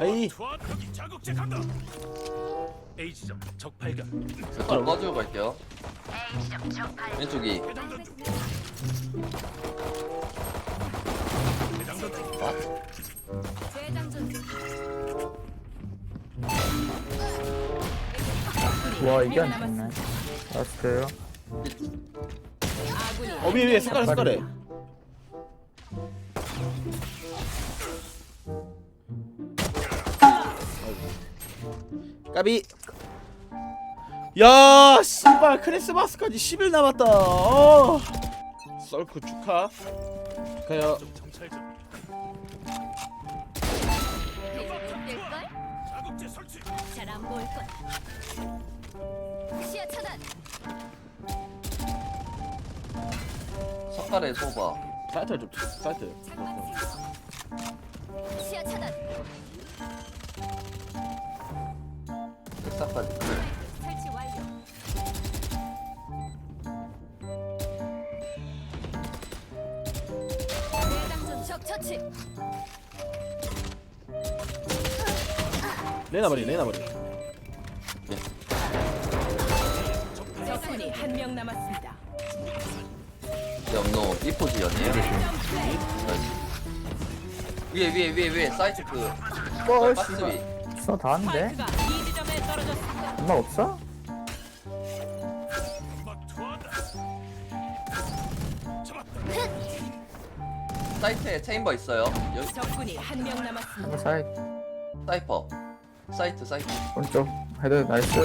에이 투하 거기 자극제 간다. A 지점 적 발견. 색깔 꺼주고 갈게요. 왼쪽이 대장전. 대장전. 아, 재장전 중. 와 이게 안 죽네 라스트요 어 위에 위에 숟가락 숟가락 까비 야 씨발 크리스마스까지 10일 남았다 어. 썰크 축하. 잘안 보일 거야. 시야 차단. 석가래 소바. 사이트를 좀 치- 사이트 처치. 레나 버리 레나 버리 적군이 한 명 남았습니다. 염노 이 포지션이에요. 나이스. 위에 위에 위에 위에 사이트 그 어 박스 위. 수나 다 왔는데? 스파이크가 B 지점에 떨어졌습니다. 엄마 없어? 사이트에 체인버 있어요. 여기 적군이 한 명 남았습니다. 사이 사이퍼. 사이트 사이트. 오른쪽 헤드 나이스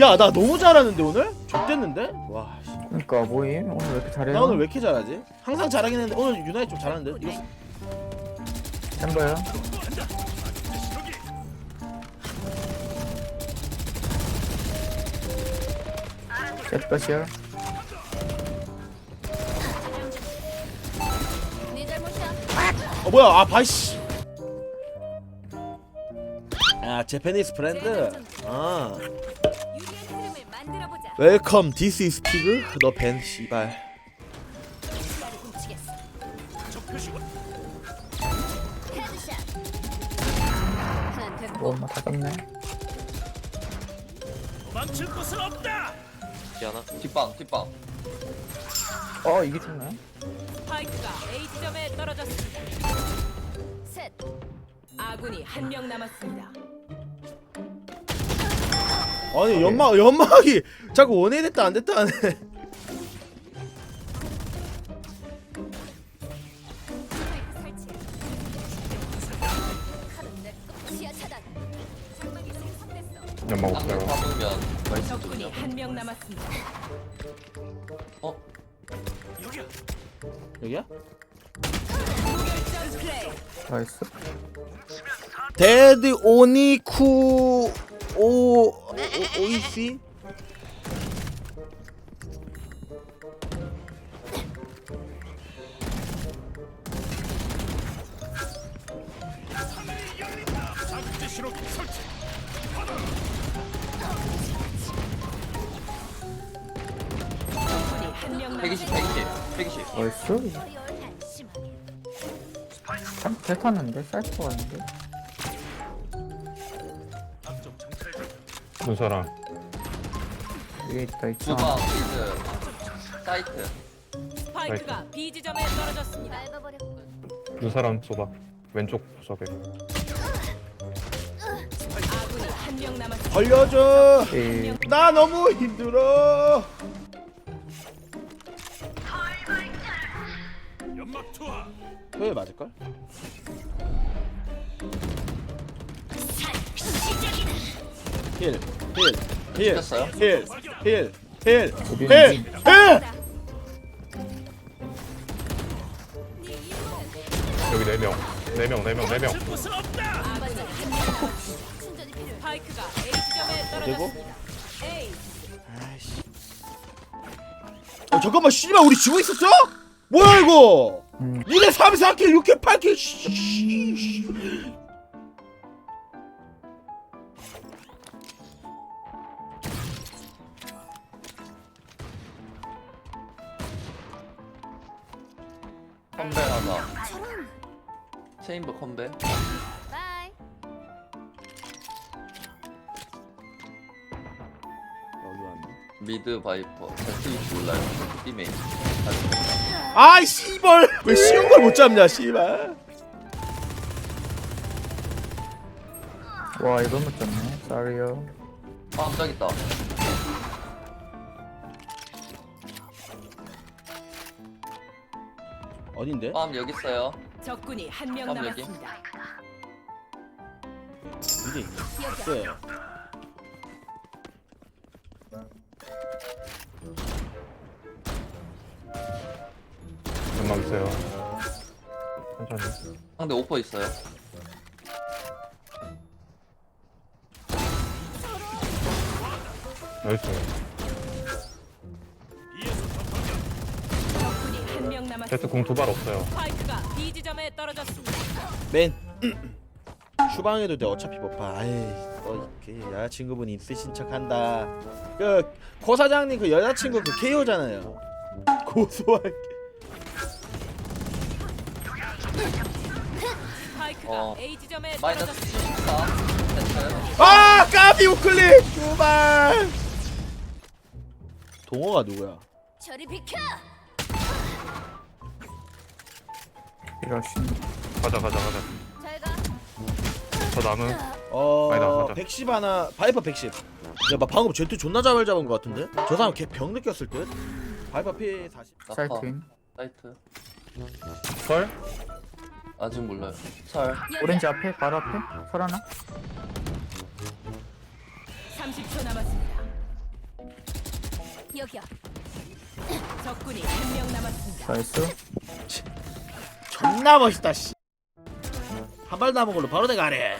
야 나 너무 잘하는데 오늘? 좆됐는데? 와 씨. 그니까 뭐임? 오늘 왜 이렇게 잘해요? 나 오늘 왜 이렇게 잘하지? 항상 잘하긴 했는데 오늘 유나이 좀 잘하는데? 이거 챔버요? 세트 끝이요? 뭐야 아 바이씨 아 제페니스 브랜드 아. 웰컴 디스 이스 피그 너벤 씨발. 뭐 엄마 다 떴네 도망칠 곳은 없다. 기하나? 뒷방 뒷방. 어 이게 좋네 스파이크가 A 지점에 떨어졌습니다. 셋. 아군이 한 명 남았습니다. 아니 연막 연막이 자꾸 원에 됐다 안 됐다 하네 잡으면 나이스 적군이 좋냐? 한명 남았습니다. 어? 여기야. 여기야? 무결점 플레이. 나이스 데드 오니쿠 오 오- 오이시 120 남았습니다. 120 120. 나이스 한심하게. 참잘 탔는데 앞쪽 정찰 중. 눈사람 위에 있다 있다 주방 필드 사이트. 스파이크가 B 지점에 떨어졌습니다. 눈사람 쏘박 왼쪽 구석에 아군이 한 명 남았습니다. 걸려줘 에이 나 너무 힘들어 토요일 맞을걸? 힐, 힐, 힐? 힐, 힐, 힐, 우리는 힐, 힐! 여기 4명 4명 4명 4명 곳은 없다. 아군이 한명 남았습니다. 충전이 필요해. 스파이크가 A 지점에 떨어졌습니다. A 아이씨. 어 잠깐만 씨발 우리 지고 있었어? 뭐야 이거? 음. 니네 3, 4킬, 6킬, 8킬 컴백 하나. 체인버 컴백. 여기 왔네. 미드 바이퍼. 자식이 몰라요. 팀메이 아 씨발. 왜 쉬운 걸 못 잡냐 씨발 와 이걸 못 잡네 쏘리요 아 깜짝 있다 어딘데? 빰 여기 있어요 적군이 한 명 다음 여기. 남았습니다. 미리 네. 있어요. 천천히. 상대 오퍼 있어요? 나이스. 적군이 한 명 남았습니다. 제트 공 두 발 없어요. 스파이크가 B 지점에 떨어졌습니다. 맨 휴방해도 돼 어차피 버파 아이 너그 여자친구분 있으신 척한다. 그 고 사장님 그 여자친구 그 KO잖아요. 고소할게 어. A 지점에 마이너스 떨어졌습니다. 14 제트 아 까비 우클릭 두발 동호가 누구야? 저리 비켜. 이러시 가자 가자 가자 잘 가. 저 남은 어 아니다, 맞아. 110 하나 바이퍼 110 야막 방금 제트 존나 잘 잡은 것 같은데? 저 사람 걔 병 느꼈을 듯? 바이퍼 P 40 사이트인 사이트 설? 아직 몰라요. 설. 오렌지 앞에 바로 앞에? 설 하나? 30초 남았습니다. 여기요. 적군이 한 명 남았습니다. 나이스. 존나 멋있다 씨. 한발 남은 걸로 바로 내가 하래.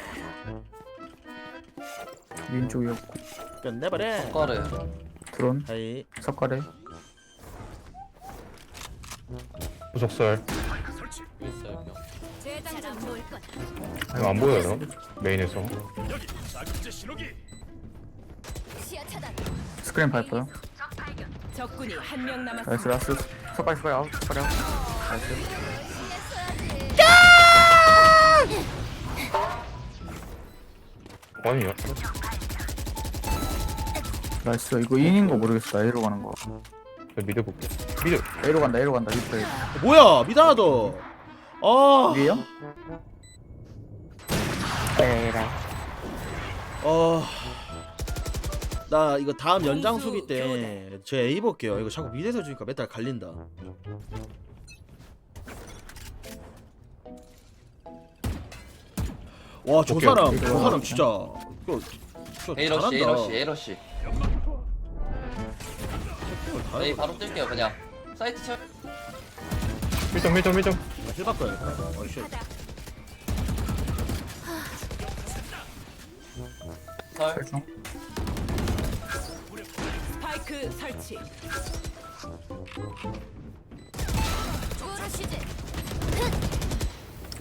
왼쪽이었고. 끝내버려. 가래. 드론. 하이. 석가래. 거다. 이거 안 보여요 메인에서. 시야 차단. 스크린 밟아요. 적군이 한명 나이스 남았습니다. 라스. 석가래 석가래 아웃. 석가래 아웃. 나이스. 아니요 나이스. 이거 인인 거 모르겠어. 나 A로 가는 거. 저 미드 볼게. 미드 A로 간다 A로 간다. 리플 A 뭐야 미안하다. 아. 위에요? 어... 나 이거 다음 연장 수비 때 제 A 볼게요. 이거 자꾸 미드에서 주니까 메탈 갈린다. 와, 저 오케이, 사람, 오케이. 저 사람 진짜 이거 저 A러시 잘한다. A러시 A러시 이걸 다 A 해봐. 바로 뛸게요 그냥 사이트 쳐 1점 1점 1점 나힐 바꿔야겠다. 어, 쉣. 설 설정 스파이크 설치.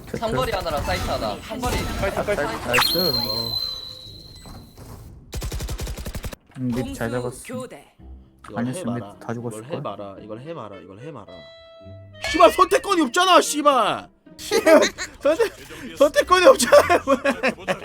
제트 삼거리 하나랑 사이트 하나 삼거리 사이트 사이트 나이스 음, 립잘 공수 잡았어 교대. 이걸 아니었으면 해봐라. 다 죽었을 이걸 걸. 해봐라. 이걸 해봐라. 이걸 해봐라. 씨발 선택권이 없잖아. 씨발, 선택 선택권이 없잖아.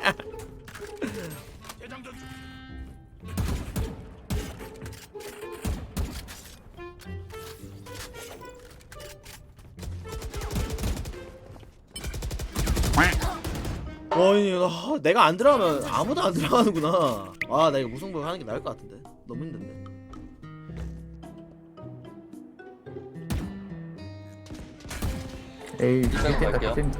아니 나, 내가 안 들어가면 아무도 안 들어가는구나. 아 나 이거 무승부 하는 게 나을 것 같은데? 너무 힘든데. 에이 이쪽으로 뛴다 갈게요.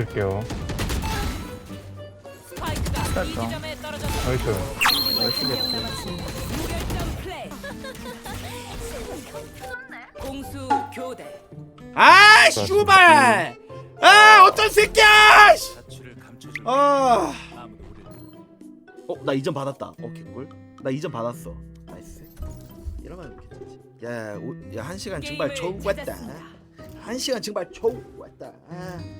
B 됐다. 나이스. 공수 교대. 아 슈발 아 어떤 새끼야 씨. 아. 어, 나 이점 받았다. 오케이, 꿀. 나 이점 받았어. 나이스. 이러면 괜찮지. 야, 오, 야, 한 시간 정말 게임을 좋았다. 한 시간 정말 좋았다. 아.